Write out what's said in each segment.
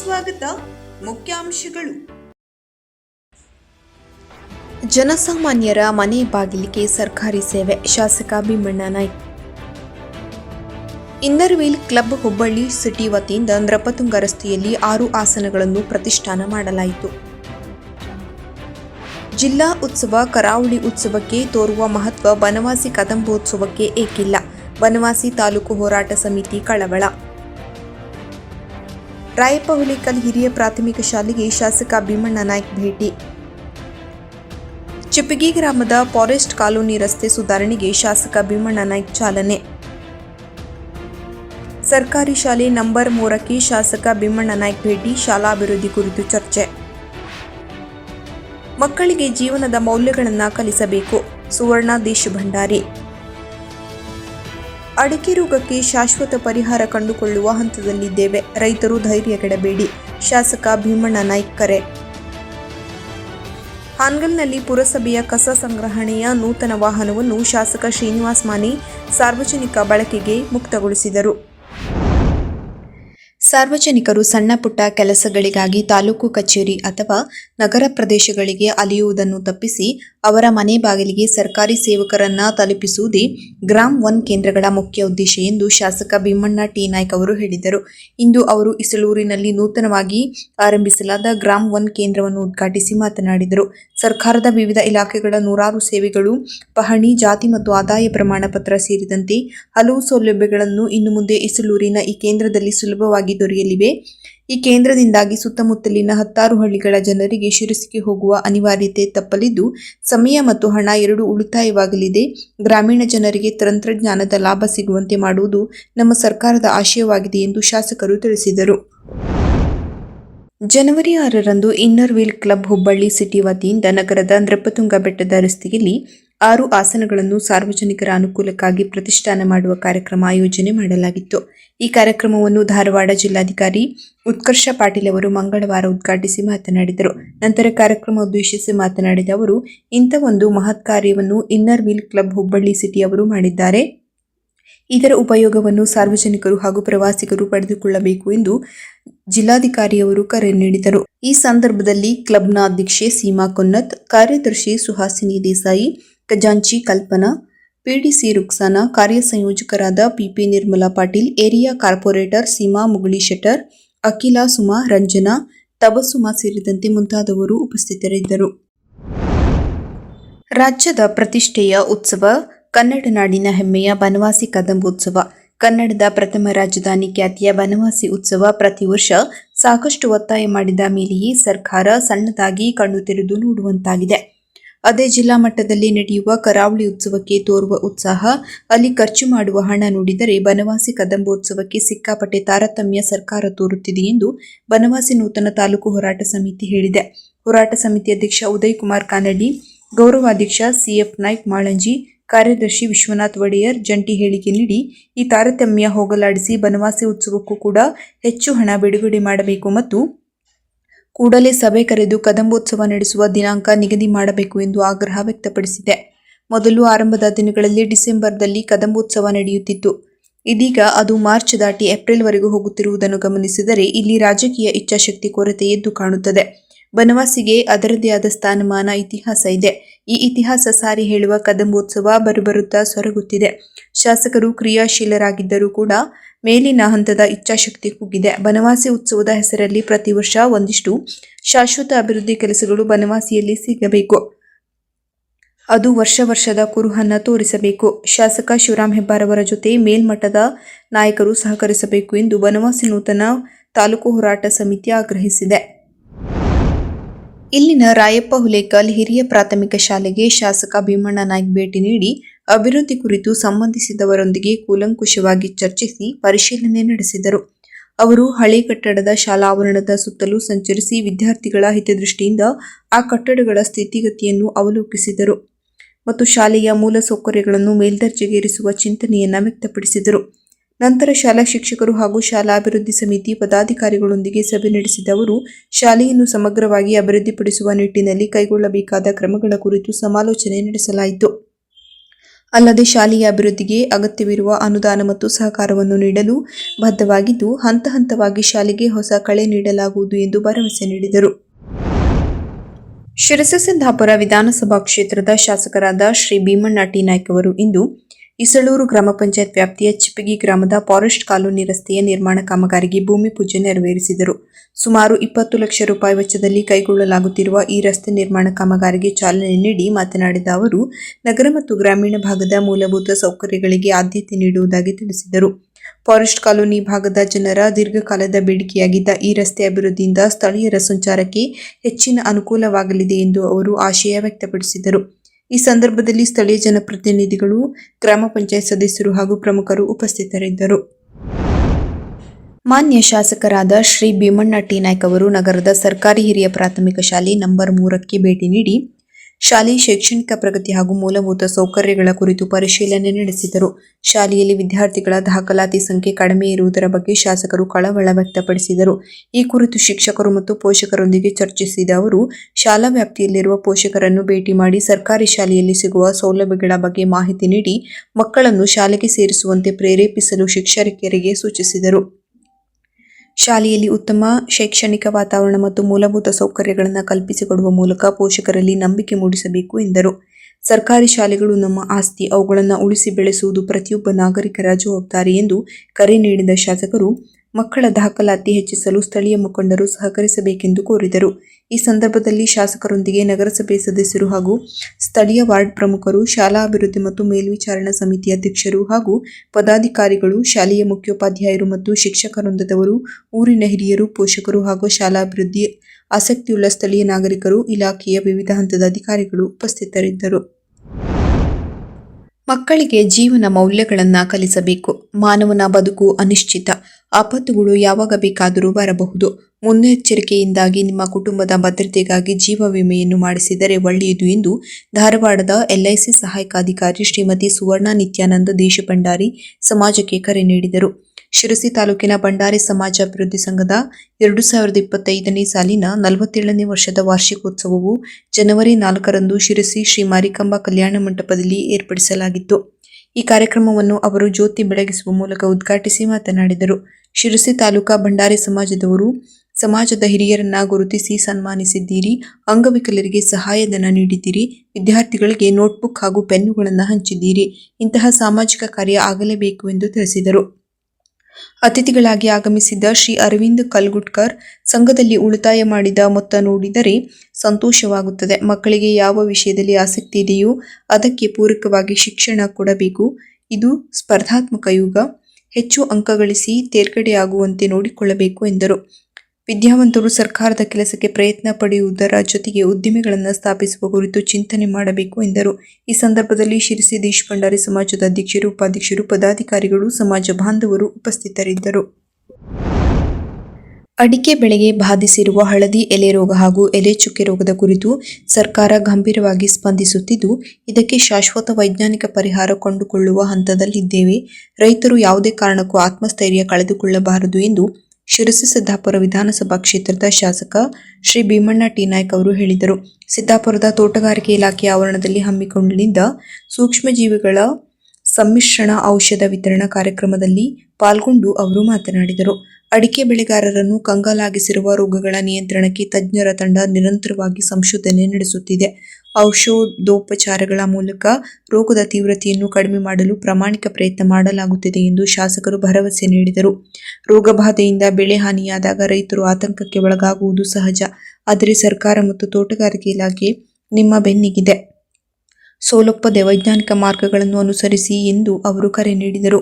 ಸ್ವಾಗತ ಮುಖ್ಯಾಂಶಗಳು. ಜನಸಾಮಾನ್ಯರ ಮನೆ ಬಾಗಿಲಿಗೆ ಸರ್ಕಾರಿ ಸೇವೆ, ಶಾಸಕ Bhimanna Naik. Inner wheel club Hubballi city ವತಿಯಿಂದ ನೃಪತುಂಗ ರಸ್ತೆಯಲ್ಲಿ ಆರು ಆಸನಗಳನ್ನು ಪ್ರತಿಷ್ಠಾನ ಮಾಡಲಾಯಿತು. ಜಿಲ್ಲಾ ಉತ್ಸವ ಕರಾವಳಿ ಉತ್ಸವಕ್ಕೆ ತೋರುವ ಮಹತ್ವ ಬನವಾಸಿ ಕದಂಬೋತ್ಸವಕ್ಕೆ ಏಕಿಲ್ಲ. ಬನವಾಸಿ ತಾಲೂಕು ಹೋರಾಟ ಸಮಿತಿ ಕಳವಳ. ರಾಯಪ್ಪ ಹಿರಿಯ ಪ್ರಾಥಮಿಕ ಶಾಲೆಗೆ ಶಾಸಕ ಭೀಮಣ್ಣ ನಾಯ್ಕ್ ಭೇಟಿ. ಚಿಪ್ಪಗಿ ಗ್ರಾಮದ ಫಾರೆಸ್ಟ್ ಕಾಲೋನಿ ರಸ್ತೆ ಸುಧಾರಣೆಗೆ ಶಾಸಕ ಭೀಮಣ್ಣ ನಾಯ್ಕ್ ಚಾಲನೆ. ಸರ್ಕಾರಿ ಶಾಲೆ ನಂಬರ್ ಮೂರಕ್ಕೆ ಶಾಸಕ ಭೀಮಣ್ಣ ನಾಯ್ಕ್ ಭೇಟಿ ಶಾಲಾ ಅಭಿವೃದ್ಧಿ ಕುರಿತು ಚರ್ಚೆ. ಮಕ್ಕಳಿಗೆ ಜೀವನದ ಮೌಲ್ಯಗಳನ್ನು ಕಲಿಸಬೇಕು. ಸುವರ್ಣ ದೇಶ ಭಂಡಾರಿ ಅಡಿಕೆ ರೋಗಕ್ಕೆ ಶಾಶ್ವತ ಪರಿಹಾರ ಕಂಡುಕೊಳ್ಳುವ ಹಂತದಲ್ಲಿದ್ದೇವೆ. ರೈತರು ಧೈರ್ಯಗೆಡಬೇಡಿ ಶಾಸಕ ಭೀಮಣ್ಣ ನಾಯ್ಕ್ ಕರೆ. ಹಾನ್ಗಲ್ನಲ್ಲಿ ಪುರಸಭೆಯ ಕಸ ಸಂಗ್ರಹಣೆಯ ನೂತನ ವಾಹನವನ್ನು ಶಾಸಕ ಶ್ರೀನಿವಾಸ್ ಮಾನಿ ಸಾರ್ವಜನಿಕ ಬಳಕೆಗೆ ಮುಕ್ತಗೊಳಿಸಿದರು. ಸಾರ್ವಜನಿಕರು ಸಣ್ಣ ಪುಟ್ಟ ಕೆಲಸಗಳಿಗಾಗಿ ತಾಲೂಕು ಕಚೇರಿ ಅಥವಾ ನಗರ ಪ್ರದೇಶಗಳಿಗೆ ಅಲಿಯುವುದನ್ನು ತಪ್ಪಿಸಿ ಅವರ ಮನೆ ಬಾಗಿಲಿಗೆ ಸರ್ಕಾರಿ ಸೇವಕರನ್ನ ತಲುಪಿಸುವುದೇ ಗ್ರಾಮ್ ಒನ್ ಕೇಂದ್ರಗಳ ಮುಖ್ಯ ಉದ್ದೇಶ ಎಂದು ಶಾಸಕ ಭೀಮಣ್ಣ ಟಿ. ನಾಯ್ಕ್ ಅವರು ಹೇಳಿದರು. ಇಂದು ಅವರು ಇಸಲೂರಿನಲ್ಲಿ ನೂತನವಾಗಿ ಆರಂಭಿಸಲಾದ ಗ್ರಾಮ್ ಒನ್ ಕೇಂದ್ರವನ್ನು ಉದ್ಘಾಟಿಸಿ ಮಾತನಾಡಿದರು. ಸರ್ಕಾರದ ವಿವಿಧ ಇಲಾಖೆಗಳ ನೂರಾರು ಸೇವೆಗಳು, ಪಹಣಿ, ಜಾತಿ ಮತ್ತು ಆದಾಯ ಪ್ರಮಾಣ ಪತ್ರ ಸೇರಿದಂತೆ ಹಲವು ಸೌಲಭ್ಯಗಳನ್ನು ಇನ್ನು ಮುಂದೆ ಇಸಲೂರಿನ ಈ ಕೇಂದ್ರದಲ್ಲಿ ಸುಲಭವಾಗಿ ದೊರೆಯಲಿವೆ. ಈ ಕೇಂದ್ರದಿಂದಾಗಿ ಸುತ್ತಮುತ್ತಲಿನ ಹತ್ತಾರು ಹಳ್ಳಿಗಳ ಜನರಿಗೆ ಶಿರಸಿಗೆ ಹೋಗುವ ಅನಿವಾರ್ಯತೆ ತಪ್ಪಲಿದ್ದು, ಸಮಯ ಮತ್ತು ಹಣ ಎರಡೂ ಉಳಿತಾಯವಾಗಲಿದೆ. ಗ್ರಾಮೀಣ ಜನರಿಗೆ ತಂತ್ರಜ್ಞಾನದ ಲಾಭ ಸಿಗುವಂತೆ ಮಾಡುವುದು ನಮ್ಮ ಸರ್ಕಾರದ ಆಶಯವಾಗಿದೆ ಎಂದು ಶಾಸಕರು ತಿಳಿಸಿದರು. ಜನವರಿ ಆರರಂದು inner wheel club Hubballi city ವತಿಯಿಂದ ನಗರದ ನೃಪತುಂಗ ಬೆಟ್ಟದ ರಸ್ತೆಯಲ್ಲಿ ಆರು ಆಸನಗಳನ್ನು ಸಾರ್ವಜನಿಕರ ಅನುಕೂಲಕ್ಕಾಗಿ ಪ್ರತಿಷ್ಠಾನ ಮಾಡುವ ಕಾರ್ಯಕ್ರಮ ಆಯೋಜನೆ ಮಾಡಲಾಗಿತ್ತು. ಈ ಕಾರ್ಯಕ್ರಮವನ್ನು ಧಾರವಾಡ ಜಿಲ್ಲಾಧಿಕಾರಿ ಉತ್ಕರ್ಷ ಪಾಟೀಲ್ ಅವರು ಮಂಗಳವಾರ ಉದ್ಘಾಟಿಸಿ ಮಾತನಾಡಿದರು. ನಂತರ ಕಾರ್ಯಕ್ರಮ ಉದ್ದೇಶಿಸಿ ಮಾತನಾಡಿದ ಅವರು, ಇಂಥ ಒಂದು ಮಹತ್ ಕಾರ್ಯವನ್ನು inner wheel club Hubballi city ಅವರು ಮಾಡಿದ್ದಾರೆ. ಇದರ ಉಪಯೋಗವನ್ನು ಸಾರ್ವಜನಿಕರು ಹಾಗೂ ಪ್ರವಾಸಿಗರು ಪಡೆದುಕೊಳ್ಳಬೇಕು ಎಂದು ಜಿಲ್ಲಾಧಿಕಾರಿಯವರು ಕರೆ ನೀಡಿದರು. ಈ ಸಂದರ್ಭದಲ್ಲಿ ಕ್ಲಬ್ನ ಅಧ್ಯಕ್ಷೆ ಸೀಮಾ ಕೊನ್ನತ್, ಕಾರ್ಯದರ್ಶಿ ಸುಹಾಸಿನಿ ದೇಸಾಯಿ ಖಜಾಂಚಿ Kalpana, PDC Ruksana, ಕಾರ್ಯಸಂಯೋಜಕರಾದ PP Nirmala Patil, area corporator Seema Muguli Shettar, Akhila Suma Ranjana, Tabasuma ಸೇರಿದಂತೆ ಮುಂತಾದವರು ಉಪಸ್ಥಿತರಿದ್ದರು. ರಾಜ್ಯದ ಪ್ರತಿಷ್ಠೆಯ ಉತ್ಸವ, ಕನ್ನಡ ನಾಡಿನ ಹೆಮ್ಮೆಯ ಬನವಾಸಿ ಕದಂಬೋತ್ಸವ, ಕನ್ನಡದ ಪ್ರಥಮ ರಾಜಧಾನಿ ಖ್ಯಾತಿಯ ಬನವಾಸಿ ಉತ್ಸವ ಪ್ರತಿ ವರ್ಷ ಸಾಕಷ್ಟು ಒತ್ತಾಯ ಮಾಡಿದ ಮೇಲೆಯೇ ಸರ್ಕಾರ ಸಣ್ಣದಾಗಿ ಕಣ್ಣು ತೆರೆದು ನೋಡುವಂತಾಗಿದೆ. ಅದೇ ಜಿಲ್ಲಾ ಮಟ್ಟದಲ್ಲಿ ನಡೆಯುವ ಕರಾವಳಿ ಉತ್ಸವಕ್ಕೆ ತೋರುವ ಉತ್ಸಾಹ, ಅಲ್ಲಿ ಖರ್ಚು ಮಾಡುವ ಹಣ ನೋಡಿದರೆ ಬನವಾಸಿ ಕದಂಬೋತ್ಸವಕ್ಕೆ ಸಿಕ್ಕಾಪಟ್ಟೆ ತಾರತಮ್ಯ ಸರ್ಕಾರ ತೋರುತ್ತಿದೆ ಎಂದು ಬನವಾಸಿ ನೂತನ ತಾಲೂಕು ಹೋರಾಟ ಸಮಿತಿ ಹೇಳಿದೆ. ಹೋರಾಟ ಸಮಿತಿ ಅಧ್ಯಕ್ಷ ಉದಯ್ ಕುಮಾರ್ ಕಾನಡಿ ಗೌರವಾಧ್ಯಕ್ಷ ಸಿಎಫ್ ನಾಯ್ಕ್ ಮಾಳಂಜಿ, ಕಾರ್ಯದರ್ಶಿ ವಿಶ್ವನಾಥ್ ಒಡೆಯರ್ ಜಂಟಿ ಹೇಳಿಕೆ ನೀಡಿ ಈ ತಾರತಮ್ಯ ಹೋಗಲಾಡಿಸಿ ಬನವಾಸಿ ಉತ್ಸವಕ್ಕೂ ಕೂಡ ಹೆಚ್ಚು ಹಣ ಬಿಡುಗಡೆ ಮಾಡಬೇಕು ಮತ್ತು ಕೂಡಲೇ ಸಭೆ ಕರೆದು ಕದಂಬೋತ್ಸವ ನಡೆಸುವ ದಿನಾಂಕ ನಿಗದಿ ಮಾಡಬೇಕು ಎಂದು ಆಗ್ರಹ ವ್ಯಕ್ತಪಡಿಸಿದೆ. ಮೊದಲು ಆರಂಭದ ದಿನಗಳಲ್ಲಿ ಡಿಸೆಂಬರ್ದಲ್ಲಿ ಕದಂಬೋತ್ಸವ ನಡೆಯುತ್ತಿತ್ತು. ಇದೀಗ ಅದು ಮಾರ್ಚ್ ದಾಟಿ ಏಪ್ರಿಲ್ವರೆಗೂ ಹೋಗುತ್ತಿರುವುದನ್ನು ಗಮನಿಸಿದರೆ ಇಲ್ಲಿ ರಾಜಕೀಯ ಇಚ್ಛಾಶಕ್ತಿ ಕೊರತೆ ಎದ್ದು ಕಾಣುತ್ತದೆ. ಬನವಾಸಿಗೆ ಅದರದೇ ಆದ ಸ್ಥಾನಮಾನ ಇತಿಹಾಸ ಇದೆ. ಈ ಇತಿಹಾಸ ಸಾರಿ ಹೇಳುವ ಕದಂಬೋತ್ಸವ ಬರುಬರುತ್ತಾ ಸೊರಗುತ್ತಿದೆ. ಶಾಸಕರು ಕ್ರಿಯಾಶೀಲರಾಗಿದ್ದರೂ ಕೂಡ ಮೇಲಿನ ಹಂತದ ಇಚ್ಛಾಶಕ್ತಿ ಕುಗ್ಗಿದೆ. ಬನವಾಸಿ ಉತ್ಸವದ ಹೆಸರಲ್ಲಿ ಪ್ರತಿ ವರ್ಷ ಒಂದಿಷ್ಟು ಶಾಶ್ವತ ಅಭಿವೃದ್ಧಿ ಕೆಲಸಗಳು ಬನವಾಸಿಯಲ್ಲಿ ಸಿಗಬೇಕು. ಅದು ವರ್ಷ ವರ್ಷದ ಕುರುಹನ್ನ ತೋರಿಸಬೇಕು. ಶಾಸಕ ಶಿವರಾಮ್ ಹೆಬ್ಬಾರವರ ಜೊತೆ ಮೇಲ್ಮಟ್ಟದ ನಾಯಕರು ಸಹಕರಿಸಬೇಕು ಎಂದು ಬನವಾಸಿ ನೂತನ ತಾಲೂಕು ಹೋರಾಟ ಸಮಿತಿ ಆಗ್ರಹಿಸಿದೆ. ಇಲ್ಲಿನ ರಾಯಪ್ಪ ಹುಲೇಕಲ್ ಹಿರಿಯ ಪ್ರಾಥಮಿಕ ಶಾಲೆಗೆ ಶಾಸಕ ಭೀಮಣ್ಣ ನಾಯ್ಕ್ ಭೇಟಿ ನೀಡಿ ಅಭಿವೃದ್ಧಿ ಕುರಿತು ಸಂಬಂಧಿಸಿದವರೊಂದಿಗೆ ಕೂಲಂಕುಷವಾಗಿ ಚರ್ಚಿಸಿ ಪರಿಶೀಲನೆ ನಡೆಸಿದರು. ಅವರು ಹಳೆ ಕಟ್ಟಡದ ಶಾಲಾವರಣದ ಸುತ್ತಲೂ ಸಂಚರಿಸಿ ವಿದ್ಯಾರ್ಥಿಗಳ ಹಿತದೃಷ್ಟಿಯಿಂದ ಆ ಕಟ್ಟಡಗಳ ಸ್ಥಿತಿಗತಿಯನ್ನು ಅವಲೋಕಿಸಿದರು ಮತ್ತು ಶಾಲೆಯ ಮೂಲಸೌಕರ್ಯಗಳನ್ನು ಮೇಲ್ದರ್ಜೆಗೇರಿಸುವ ಚಿಂತನೆಯನ್ನು ವ್ಯಕ್ತಪಡಿಸಿದರು. ನಂತರ ಶಾಲಾ ಶಿಕ್ಷಕರು ಹಾಗೂ ಶಾಲಾ ಅಭಿವೃದ್ಧಿ ಸಮಿತಿ ಪದಾಧಿಕಾರಿಗಳೊಂದಿಗೆ ಸಭೆ ನಡೆಸಿದ ಅವರು ಶಾಲೆಯನ್ನು ಸಮಗ್ರವಾಗಿ ಅಭಿವೃದ್ಧಿಪಡಿಸುವ ನಿಟ್ಟಿನಲ್ಲಿ ಕೈಗೊಳ್ಳಬೇಕಾದ ಕ್ರಮಗಳ ಕುರಿತು ಸಮಾಲೋಚನೆ ನಡೆಸಲಾಯಿತು. ಅಲ್ಲದೆ ಶಾಲೆಯ ಅಭಿವೃದ್ಧಿಗೆ ಅಗತ್ಯವಿರುವ ಅನುದಾನ ಮತ್ತು ಸಹಕಾರವನ್ನು ನೀಡಲು ಬದ್ಧವಾಗಿದ್ದು, ಹಂತ ಹಂತವಾಗಿ ಶಾಲೆಗೆ ಹೊಸ ಕಳೆ ನೀಡಲಾಗುವುದು ಎಂದು ಭರವಸೆ ನೀಡಿದರು. ಶಿರಸಸಿದ್ದಾಪುರ ವಿಧಾನಸಭಾ ಕ್ಷೇತ್ರದ ಶಾಸಕರಾದ ಶ್ರೀ ಭೀಮಣ್ಣ ಟಿ. ನಾಯ್ಕ್ ಅವರು ಇಂದು ಇಸಳೂರು ಗ್ರಾಮ ಪಂಚಾಯತ್ ವ್ಯಾಪ್ತಿಯ ಚಿಪ್ಪಿಗಿ ಗ್ರಾಮದ ಫಾರೆಸ್ಟ್ ಕಾಲೋನಿ ರಸ್ತೆಯ ನಿರ್ಮಾಣ ಕಾಮಗಾರಿಗೆ ಭೂಮಿ ಪೂಜೆ ನೆರವೇರಿಸಿದರು. ಸುಮಾರು ಇಪ್ಪತ್ತು ಲಕ್ಷ ರೂಪಾಯಿ ವೆಚ್ಚದಲ್ಲಿ ಕೈಗೊಳ್ಳಲಾಗುತ್ತಿರುವ ಈ ರಸ್ತೆ ನಿರ್ಮಾಣ ಕಾಮಗಾರಿಗೆ ಚಾಲನೆ ನೀಡಿ ಮಾತನಾಡಿದ ಅವರು, ನಗರ ಮತ್ತು ಗ್ರಾಮೀಣ ಭಾಗದ ಮೂಲಭೂತ ಸೌಕರ್ಯಗಳಿಗೆ ಆದ್ಯತೆ ನೀಡುವುದಾಗಿ ತಿಳಿಸಿದರು. ಫಾರೆಸ್ಟ್ ಕಾಲೋನಿ ಭಾಗದ ಜನರ ದೀರ್ಘಕಾಲದ ಬೇಡಿಕೆಯಾಗಿದ್ದ ಈ ರಸ್ತೆ ಅಭಿವೃದ್ಧಿಯಿಂದ ಸ್ಥಳೀಯರ ಸಂಚಾರಕ್ಕೆ ಹೆಚ್ಚಿನ ಅನುಕೂಲವಾಗಲಿದೆ ಎಂದು ಅವರು ಆಶಯ ವ್ಯಕ್ತಪಡಿಸಿದರು. ಈ ಸಂದರ್ಭದಲ್ಲಿ ಸ್ಥಳೀಯ ಜನಪ್ರತಿನಿಧಿಗಳು, ಗ್ರಾಮ ಪಂಚಾಯತ್ ಸದಸ್ಯರು ಹಾಗೂ ಪ್ರಮುಖರು ಉಪಸ್ಥಿತರಿದ್ದರು. ಮಾನ್ಯ ಶಾಸಕರಾದ ಶ್ರೀ ಭೀಮಣ್ಣ ಟಿ. ನಾಯ್ಕ್ ಅವರು ನಗರದ ಸರ್ಕಾರಿ ಹಿರಿಯ ಪ್ರಾಥಮಿಕ ಶಾಲೆ ನಂಬರ್ ಮೂರಕ್ಕೆ ಭೇಟಿ ನೀಡಿ ಶಾಲೆಯ ಶೈಕ್ಷಣಿಕ ಪ್ರಗತಿ ಹಾಗೂ ಮೂಲಭೂತ ಸೌಕರ್ಯಗಳ ಕುರಿತು ಪರಿಶೀಲನೆ ನಡೆಸಿದರು. ಶಾಲೆಯಲ್ಲಿ ವಿದ್ಯಾರ್ಥಿಗಳ ದಾಖಲಾತಿ ಸಂಖ್ಯೆ ಕಡಿಮೆ ಇರುವುದರ ಬಗ್ಗೆ ಶಾಸಕರು ಕಳವಳ ವ್ಯಕ್ತಪಡಿಸಿದರು. ಈ ಕುರಿತು ಶಿಕ್ಷಕರು ಮತ್ತು ಪೋಷಕರೊಂದಿಗೆ ಚರ್ಚಿಸಿದ ಅವರು, ಶಾಲಾ ವ್ಯಾಪ್ತಿಯಲ್ಲಿರುವ ಪೋಷಕರನ್ನು ಭೇಟಿ ಮಾಡಿ ಸರ್ಕಾರಿ ಶಾಲೆಯಲ್ಲಿ ಸಿಗುವ ಸೌಲಭ್ಯಗಳ ಬಗ್ಗೆ ಮಾಹಿತಿ ನೀಡಿ ಮಕ್ಕಳನ್ನು ಶಾಲೆಗೆ ಸೇರಿಸುವಂತೆ ಪ್ರೇರೇಪಿಸಲು ಶಿಕ್ಷಕರಿಗೆ ಸೂಚಿಸಿದರು. ಶಾಲೆಯಲ್ಲಿ ಉತ್ತಮ ಶೈಕ್ಷಣಿಕ ವಾತಾವರಣ ಮತ್ತು ಮೂಲಭೂತ ಸೌಕರ್ಯಗಳನ್ನು ಕಲ್ಪಿಸಿಕೊಡುವ ಮೂಲಕ ಪೋಷಕರಲ್ಲಿ ನಂಬಿಕೆ ಮೂಡಿಸಬೇಕು ಎಂದರು. ಸರ್ಕಾರಿ ಶಾಲೆಗಳು ನಮ್ಮ ಆಸ್ತಿ, ಅವುಗಳನ್ನು ಉಳಿಸಿ ಬೆಳೆಸುವುದು ಪ್ರತಿಯೊಬ್ಬ ನಾಗರಿಕರ ಜವಾಬ್ದಾರಿ ಎಂದು ಕರೆ ನೀಡಿದ ಶಾಸಕರು ಮಕ್ಕಳ ದಾಖಲಾತಿ ಹೆಚ್ಚಿಸಲು ಸ್ಥಳೀಯ ಮುಖಂಡರು ಸಹಕರಿಸಬೇಕೆಂದು ಕೋರಿದರು. ಈ ಸಂದರ್ಭದಲ್ಲಿ ಶಾಸಕರೊಂದಿಗೆ ನಗರಸಭೆ ಸದಸ್ಯರು ಹಾಗೂ ಸ್ಥಳೀಯ ವಾರ್ಡ್ ಪ್ರಮುಖರು, ಶಾಲಾ ಅಭಿವೃದ್ಧಿ ಮತ್ತು ಮೇಲ್ವಿಚಾರಣಾ ಸಮಿತಿ ಅಧ್ಯಕ್ಷರು ಹಾಗೂ ಪದಾಧಿಕಾರಿಗಳು, ಶಾಲೆಯ ಮುಖ್ಯೋಪಾಧ್ಯಾಯರು ಮತ್ತು ಶಿಕ್ಷಕರೊಂದದವರು, ಊರಿನ ಹಿರಿಯರು, ಪೋಷಕರು ಹಾಗೂ ಶಾಲಾ ಅಭಿವೃದ್ಧಿ ಆಸಕ್ತಿಯುಳ್ಳ ಸ್ಥಳೀಯ ನಾಗರಿಕರು, ಇಲಾಖೆಯ ವಿವಿಧ ಹಂತದ ಅಧಿಕಾರಿಗಳು ಉಪಸ್ಥಿತರಿದ್ದರು. ಮಕ್ಕಳಿಗೆ ಜೀವನ ಮೌಲ್ಯಗಳನ್ನು ಕಲಿಸಬೇಕು. ಮಾನವನ ಬದುಕು ಅನಿಶ್ಚಿತ. ಆಪತ್ತುಗಳು ಯಾವಾಗ ಬೇಕಾದರೂ ಬರಬಹುದು. ಮುನ್ನೆಚ್ಚರಿಕೆಯಿಂದಾಗಿ ನಿಮ್ಮ ಕುಟುಂಬದ ಭದ್ರತೆಗಾಗಿ ಜೀವ ವಿಮೆಯನ್ನು ಮಾಡಿಸಿದರೆ ಒಳ್ಳೆಯದು ಎಂದು ಧಾರವಾಡದ ಎಲ್ಐಸಿ ಸಹಾಯಕ ಅಧಿಕಾರಿ ಶ್ರೀಮತಿ ಸುವರ್ಣ ನಿತ್ಯಾನಂದ ದೇಶಭಂಡಾರಿ ಸಮಾಜಕ್ಕೆ ಕರೆ ನೀಡಿದರು. ಶಿರಸಿ ತಾಲೂಕಿನ ಭಂಡಾರಿ ಸಮಾಜ ಅಭಿವೃದ್ಧಿ ಸಂಘದ ಎರಡು ಸಾವಿರದ ಇಪ್ಪತ್ತೈದನೇ ಸಾಲಿನ ನಲವತ್ತೇಳನೇ ವರ್ಷದ ವಾರ್ಷಿಕೋತ್ಸವವು ಜನವರಿ ನಾಲ್ಕರಂದು ಶಿರಸಿ ಶ್ರೀ ಮಾರಿಕಂಬ ಕಲ್ಯಾಣ ಮಂಟಪದಲ್ಲಿ ಏರ್ಪಡಿಸಲಾಗಿತ್ತು. ಈ ಕಾರ್ಯಕ್ರಮವನ್ನು ಅವರು ಜ್ಯೋತಿ ಬೆಳಗಿಸುವ ಮೂಲಕ ಉದ್ಘಾಟಿಸಿ ಮಾತನಾಡಿದರು. ಶಿರಸಿ ತಾಲೂಕಾ ಭಂಡಾರಿ ಸಮಾಜದವರು, ಸಮಾಜದ ಹಿರಿಯರನ್ನ ಗುರುತಿಸಿ ಸನ್ಮಾನಿಸಿದ್ದೀರಿ. ಅಂಗವಿಕಲರಿಗೆ ಸಹಾಯಧನ ನೀಡಿದ್ದೀರಿ. ವಿದ್ಯಾರ್ಥಿಗಳಿಗೆ ನೋಟ್ಬುಕ್ ಹಾಗೂ ಪೆನ್ನುಗಳನ್ನು ಹಂಚಿದ್ದೀರಿ. ಇಂತಹ ಸಾಮಾಜಿಕ ಕಾರ್ಯ ಆಗಲೇಬೇಕು ಎಂದು ತಿಳಿಸಿದರು. ಅತಿಥಿಗಳಾಗಿ ಆಗಮಿಸಿದ್ದ ಶ್ರೀ ಅರವಿಂದ್ ಕಲ್ಗುಟ್ಕರ್, ಸಂಘದಲ್ಲಿ ಉಳಿತಾಯ ಮಾಡಿದ ಮೊತ್ತ ನೋಡಿದರೆ ಸಂತೋಷವಾಗುತ್ತದೆ. ಮಕ್ಕಳಿಗೆ ಯಾವ ವಿಷಯದಲ್ಲಿ ಆಸಕ್ತಿ ಇದೆಯೋ ಅದಕ್ಕೆ ಪೂರಕವಾಗಿ ಶಿಕ್ಷಣ ಕೊಡಬೇಕು. ಇದು ಸ್ಪರ್ಧಾತ್ಮಕ ಯುಗ. ಹೆಚ್ಚು ಅಂಕ ಗಳಿಸಿ ತೇರ್ಗಡೆಯಾಗುವಂತೆ ನೋಡಿಕೊಳ್ಳಬೇಕು ಎಂದರು. ವಿದ್ಯಾವಂತರು ಸರ್ಕಾರದ ಕೆಲಸಕ್ಕೆ ಪ್ರಯತ್ನ ಪಡೆಯುವುದರ ಜೊತೆಗೆ ಉದ್ದಿಮೆಗಳನ್ನು ಸ್ಥಾಪಿಸುವ ಕುರಿತು ಚಿಂತನೆ ಮಾಡಬೇಕು ಎಂದರು. ಈ ಸಂದರ್ಭದಲ್ಲಿ ಶಿರಸಿ ದೇಶಭಂಡಾರಿ ಸಮಾಜದ ಅಧ್ಯಕ್ಷರು, ಉಪಾಧ್ಯಕ್ಷರು, ಪದಾಧಿಕಾರಿಗಳು, ಸಮಾಜ ಬಾಂಧವರು ಉಪಸ್ಥಿತರಿದ್ದರು. ಅಡಿಕೆ ಬೆಳೆಗೆ ಬಾಧಿಸಿರುವ ಹಳದಿ ಎಲೆ ರೋಗ ಹಾಗೂ ಎಲೆ ಚುಕ್ಕೆ ರೋಗದ ಕುರಿತು ಸರ್ಕಾರ ಗಂಭೀರವಾಗಿ ಸ್ಪಂದಿಸುತ್ತಿದ್ದು, ಇದಕ್ಕೆ ಶಾಶ್ವತ ವೈಜ್ಞಾನಿಕ ಪರಿಹಾರ ಕಂಡುಕೊಳ್ಳುವ ಹಂತದಲ್ಲಿದ್ದೇವೆ. ರೈತರು ಯಾವುದೇ ಕಾರಣಕ್ಕೂ ಆತ್ಮಸ್ಥೈರ್ಯ ಕಳೆದುಕೊಳ್ಳಬಾರದು ಎಂದು ಶಿರಸಿ ಸಿದ್ದಾಪುರ ವಿಧಾನಸಭಾ ಕ್ಷೇತ್ರದ ಶಾಸಕ ಶ್ರೀ ಭೀಮಣ್ಣ ಟಿ. ನಾಯ್ಕ್ ಅವರು ಹೇಳಿದರು. ಸಿದ್ದಾಪುರದ ತೋಟಗಾರಿಕೆ ಇಲಾಖೆ ಆವರಣದಲ್ಲಿ ಹಮ್ಮಿಕೊಂಡಿದ್ದ ಸೂಕ್ಷ್ಮಜೀವಿಗಳ ಸಮ್ಮಿಶ್ರಣ ಔಷಧ ವಿತರಣಾ ಕಾರ್ಯಕ್ರಮದಲ್ಲಿ ಪಾಲ್ಗೊಂಡು ಅವರು ಮಾತನಾಡಿದರು. ಅಡಿಕೆ ಬೆಳೆಗಾರರನ್ನು ಕಂಗಾಲಾಗಿಸಿರುವ ರೋಗಗಳ ನಿಯಂತ್ರಣಕ್ಕೆ ತಜ್ಞರ ತಂಡ ನಿರಂತರವಾಗಿ ಸಂಶೋಧನೆ ನಡೆಸುತ್ತಿದೆ. ಔಷಧೋಪಚಾರಗಳ ಮೂಲಕ ರೋಗದ ತೀವ್ರತೆಯನ್ನು ಕಡಿಮೆ ಮಾಡಲು ಪ್ರಾಮಾಣಿಕ ಪ್ರಯತ್ನ ಮಾಡಲಾಗುತ್ತಿದೆ ಎಂದು ಶಾಸಕರು ಭರವಸೆ ನೀಡಿದರು. ರೋಗಬಾಧೆಯಿಂದ ಬೆಳೆ ಹಾನಿಯಾದಾಗ ರೈತರು ಆತಂಕಕ್ಕೆ ಒಳಗಾಗುವುದು ಸಹಜ. ಆದರೆ ಸರ್ಕಾರ ಮತ್ತು ತೋಟಗಾರಿಕೆ ಇಲಾಖೆ ನಿಮ್ಮ ಬೆನ್ನಿಗಿದೆ. ಸೋಲೊಪ್ಪದೆ ವೈಜ್ಞಾನಿಕ ಮಾರ್ಗಗಳನ್ನು ಅನುಸರಿಸಿ ಎಂದು ಅವರು ಕರೆ ನೀಡಿದರು.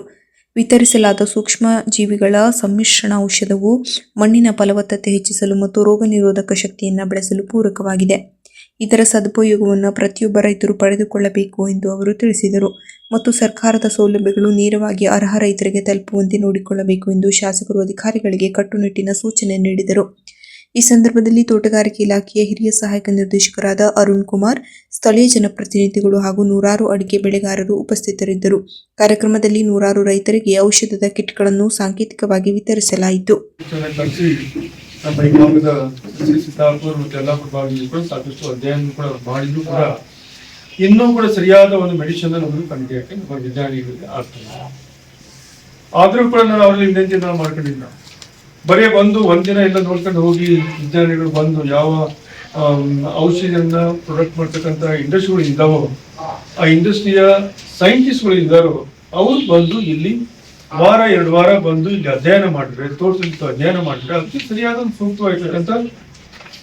ವಿತರಿಸಲಾದ ಸೂಕ್ಷ್ಮ ಜೀವಿಗಳ ಸಮ್ಮಿಶ್ರಣ ಔಷಧವು ಮಣ್ಣಿನ ಫಲವತ್ತತೆ ಹೆಚ್ಚಿಸಲು ಮತ್ತು ರೋಗ ನಿರೋಧಕ ಶಕ್ತಿಯನ್ನು ಬೆಳೆಸಲು ಪೂರಕವಾಗಿದೆ. ಇದರ ಸದುಪಯೋಗವನ್ನು ಪ್ರತಿಯೊಬ್ಬ ರೈತರು ಪಡೆದುಕೊಳ್ಳಬೇಕು ಎಂದು ಅವರು ತಿಳಿಸಿದರು ಮತ್ತು ಸರ್ಕಾರದ ಸೌಲಭ್ಯಗಳು ನೇರವಾಗಿ ಅರ್ಹ ರೈತರಿಗೆ ತಲುಪುವಂತೆ ನೋಡಿಕೊಳ್ಳಬೇಕು ಎಂದು ಶಾಸಕರು ಅಧಿಕಾರಿಗಳಿಗೆ ಕಟ್ಟುನಿಟ್ಟಿನ ಸೂಚನೆ ನೀಡಿದರು. ಈ ಸಂದರ್ಭದಲ್ಲಿ ತೋಟಗಾರಿಕೆ ಇಲಾಖೆಯ ಹಿರಿಯ ಸಹಾಯಕ ನಿರ್ದೇಶಕರಾದ ಅರುಣ್ ಕುಮಾರ್, ಸ್ಥಳೀಯ ಜನಪ್ರತಿನಿಧಿಗಳು ಹಾಗೂ ನೂರಾರು ಅಡಿಕೆ ಬೆಳೆಗಾರರು ಉಪಸ್ಥಿತರಿದ್ದರು. ಕಾರ್ಯಕ್ರಮದಲ್ಲಿ ನೂರಾರು ರೈತರಿಗೆ ಔಷಧದ ಕಿಟ್ಗಳನ್ನು ಸಾಂಕೇತಿಕವಾಗಿ ವಿತರಿಸಲಾಯಿತು. ಇನ್ನೂ ಕೂಡ ಸರಿಯಾದ ಒಂದು ಮೆಡಿಸಿನ್ ನಮಗೆ ಕಂಡುಹಿಡಿಯಕ್ಕೆ ನಮ್ಮ ವಿಜ್ಞಾನಿಗಳಿಗೆ ಆಗ್ತದೆ. ಆದರೂ ಕೂಡ ನಾನು ಅವರಲ್ಲಿ ವಿನಂತಿನ ಮಾಡ್ಕೊಂಡಿಲ್ಲ. ಬರೀ ಬಂದು ಒಂದಿನ ಎಲ್ಲ ನೋಡ್ಕೊಂಡು ಹೋಗಿ ವಿಜ್ಞಾನಿಗಳು ಬಂದು ಯಾವ ಔಷಧಿಯನ್ನ ಪ್ರೊಡಕ್ಟ್ ಮಾಡ್ತಕ್ಕಂಥ ಇಂಡಸ್ಟ್ರಿಗಳು ಇದ್ದಾವೋ, ಆ ಇಂಡಸ್ಟ್ರಿಯ ಸೈಂಟಿಸ್ಟ್ಗಳು ಇದ್ದಾರೋ, ಅವ್ರು ಬಂದು ಇಲ್ಲಿ ವಾರ, ಎರಡು ವಾರ ಬಂದು ಇಲ್ಲಿ ಅಧ್ಯಯನ ಮಾಡಿದ್ರೆ, ತೋಟದಲ್ಲಿ ಅಧ್ಯಯನ ಮಾಡಿದ್ರೆ ಅದಕ್ಕೆ ಸರಿಯಾದ ಒಂದು ಸೂಕ್ತವಾಗಿರ್ತಕ್ಕಂಥ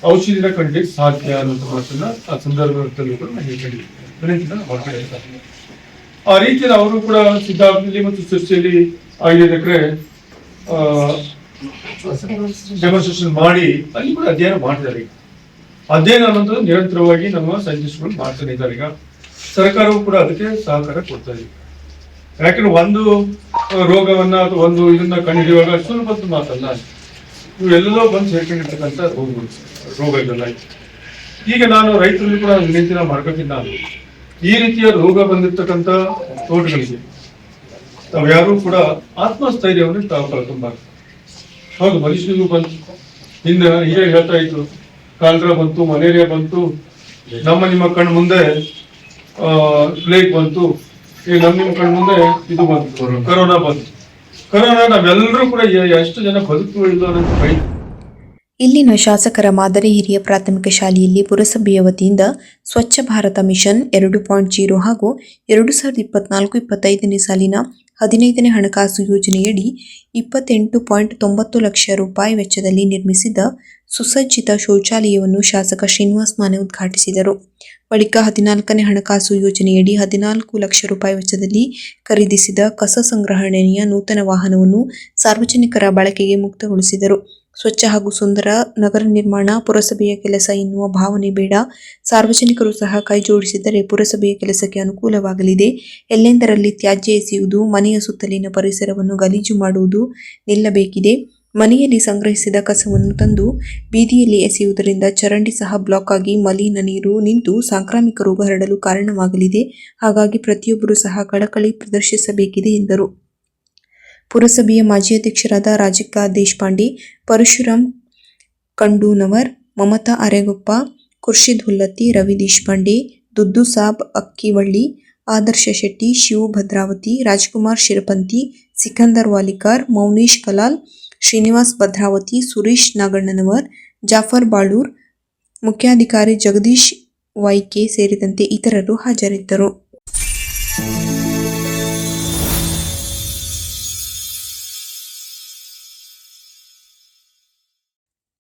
ಔಷಧಿನ ಕಂಡಿಗೆ ಸಾಧ್ಯ ಅನ್ನೋಂಥ ಮಾತನ್ನ ಆ ಸಂದರ್ಭದಲ್ಲಿ ಕೂಡ ನಾನು ಹೇಳ್ಕೊಂಡಿದ್ದೀನಿ ಆ ರೀತಿಯಲ್ಲಿ ಅವರು ಕೂಡ ಸಿದ್ಧಾರ್ಥದಲ್ಲಿ ಮತ್ತು ಸೃಷ್ಟಿಯಲ್ಲಿ ಐದೈದು ಎಕರೆ ಡೆಮಾನ್ಸ್ಟ್ರೇಷನ್ ಮಾಡಿ ಅಲ್ಲಿ ಕೂಡ ಅಧ್ಯಯನ ಮಾಡ್ತಾರೆ ಈಗ ಅಧ್ಯಯನ ಅನ್ನೋದು ನಿರಂತರವಾಗಿ ನಮ್ಮ ಸೈಂಟಿಸ್ಟ್ಗಳು ಮಾಡ್ತಾನೆ ಇದ್ದಾರೆ ಈಗ. ಸರ್ಕಾರವು ಕೂಡ ಅದಕ್ಕೆ ಸಹಕಾರ ಕೊಡ್ತಾ ಇದೆ. ಯಾಕಂದ್ರೆ ಒಂದು ರೋಗವನ್ನ ಅಥವಾ ಒಂದು ಇದನ್ನ ಕಂಡುಹಿಡಿಯುವಾಗ ಸುಲಭದ ಮಾತಲ್ಲ ಇವೆಲ್ಲೋ ಬಂದು ಸೇರ್ಕೊಂಡಿರ್ತಕ್ಕಂಥ ರೋಗಗಳು, ರೋಗ ಇದೆಲ್ಲ. ಈಗ ನಾನು ರೈತರಲ್ಲಿ ಕೂಡ ವಿನಂತಿನ ಮಾಡ್ಬೇಕಿಲ್ಲ ನಾನು. ಈ ರೀತಿಯ ರೋಗ ಬಂದಿರ್ತಕ್ಕಂಥ ತೋಟಗಳಿಗೆ, ತಾವು ಯಾರು ಕೂಡ ಆತ್ಮಸ್ಥೈರ್ಯವನ್ನು ತಾವು ಕಳ್ಕೊಂಬಾರ್ದು. ಹೌದು ಮನುಷ್ಯನಿಗೂ ಬಂತು ಹಿಂದೆ ಹೀಗೆ ಹೇಳ್ತಾ ಇದ್ರು. ಕಾಲ್ರ ಬಂತು ಮಲೇರಿಯಾ ಬಂತು ನಮ್ಮ ನಿಮ್ಮ ಕಣ್ಣು ಮುಂದೆ ಪ್ಲೇಗ್ ಬಂತು. ಈಗ ನಮ್ಮ ನಿಮ್ಮ ಕಣ್ಣು ಮುಂದೆ ಇದು ಬಂತು. ಕರೋನಾ. ಬಂತು. ಕರೋನಾ ನಾವೆಲ್ಲರೂ ಕೂಡ ಎಷ್ಟು ಜನ ಬದುಕುಗಳಿಲ್ಲ ಅನ್ನೋದು ಬೈ ಇಲ್ಲಿನ ಶಾಸಕರ ಮಾದರಿ ಹಿರಿಯ ಪ್ರಾಥಮಿಕ ಶಾಲೆಯಲ್ಲಿ ಪುರಸಭೆಯ ವತಿಯಿಂದ ಸ್ವಚ್ಛ ಭಾರತ ಮಿಷನ್ ಎರಡು ಪಾಯಿಂಟ್ ಜೀರೋ ಹಾಗೂ ಎರಡು ಸಾವಿರದ ಇಪ್ಪತ್ನಾಲ್ಕು ಇಪ್ಪತ್ತೈದನೇ ಸಾಲಿನ ಹದಿನೈದನೇ ಹಣಕಾಸು ಯೋಜನೆಯಡಿ ಇಪ್ಪತ್ತೆಂಟು ಪಾಯಿಂಟ್ ತೊಂಬತ್ತು ಲಕ್ಷ ರೂಪಾಯಿ ವೆಚ್ಚದಲ್ಲಿ ನಿರ್ಮಿಸಿದ ಸುಸಜ್ಜಿತ ಶೌಚಾಲಯವನ್ನು ಶಾಸಕ ಶ್ರೀನಿವಾಸ್ ಮಾನೆ ಉದ್ಘಾಟಿಸಿದರು. ಬಳಿಕ ಹದಿನಾಲ್ಕನೇ ಹಣಕಾಸು ಯೋಜನೆಯಡಿ ಹದಿನಾಲ್ಕು ಲಕ್ಷ ರೂಪಾಯಿ ವೆಚ್ಚದಲ್ಲಿ ಖರೀದಿಸಿದ ಕಸ ಸಂಗ್ರಹಣೆಯ ನೂತನ ವಾಹನವನ್ನು ಸಾರ್ವಜನಿಕರ ಬಳಕೆಗೆ ಮುಕ್ತಗೊಳಿಸಿದರು. ಸ್ವಚ್ಛ ಹಾಗೂ ಸುಂದರ ನಗರ ನಿರ್ಮಾಣ, ಪುರಸಭೆಯ ಕೆಲಸ ಎನ್ನುವ ಭಾವನೆ ಬೇಡ. ಸಾರ್ವಜನಿಕರು ಸಹ ಕೈ ಜೋಡಿಸಿದರೆ ಪುರಸಭೆಯ ಕೆಲಸಕ್ಕೆ ಅನುಕೂಲವಾಗಲಿದೆ. ಎಲ್ಲೆಂದರಲ್ಲಿ ತ್ಯಾಜ್ಯ ಎಸೆಯುವುದು, ಮನೆಯ ಸುತ್ತಲಿನ ಪರಿಸರವನ್ನು ಗಲೀಜು ಮಾಡುವುದು ನಿಲ್ಲಬೇಕಿದೆ. ಮನೆಯಲ್ಲಿ ಸಂಗ್ರಹಿಸಿದ ಕಸವನ್ನು ತಂದು ಬೀದಿಯಲ್ಲಿ ಎಸೆಯುವುದರಿಂದ ಚರಂಡಿ ಸಹ ಬ್ಲಾಕ್ ಆಗಿ ಮಲಿನ ನೀರು ನಿಂತು ಸಾಂಕ್ರಾಮಿಕ ರೋಗ ಹರಡಲು ಕಾರಣವಾಗಲಿದೆ. ಹಾಗಾಗಿ ಪ್ರತಿಯೊಬ್ಬರೂ ಸಹ ಕಳಕಳಿ ಪ್ರದರ್ಶಿಸಬೇಕಿದೆ ಎಂದರು. ಪುರಸಭೆಯ ಮಾಜಿ ಅಧ್ಯಕ್ಷರಾದ ರಾಜಿಕಾ ದೇಶಪಾಂಡೆ ಪರಶುರಾಮ್ ಕಂಡೂನವರ್, ಮಮತಾ ಅರೆಗೊಪ್ಪ, ಖುರ್ಷಿದ್ ಹುಲ್ಲತ್ತಿ, ರವಿ ದೇಶಪಾಂಡೆ, ದುದ್ದು ಸಾಬ್ ಅಕ್ಕಿವಳ್ಳಿ, ಆದರ್ಶ ಶೆಟ್ಟಿ, ಶಿವು ಭದ್ರಾವತಿ, ರಾಜ್ಕುಮಾರ್ ಶಿರಪಂತಿ ಸಿಕಂದರ್ ವಾಲಿಕಾರ್, ಮೌನೇಶ್ ಕಲಾಲ್, ಶ್ರೀನಿವಾಸ್ ಭದ್ರಾವತಿ, ಸುರೇಶ್ ನಾಗಣ್ಣನವರ್, ಜಾಫರ್ ಬಾಳೂರ್, ಮುಖ್ಯಾಧಿಕಾರಿ ಜಗದೀಶ್ ವೈಕೆ ಸೇರಿದಂತೆ ಇತರರು ಹಾಜರಿದ್ದರು.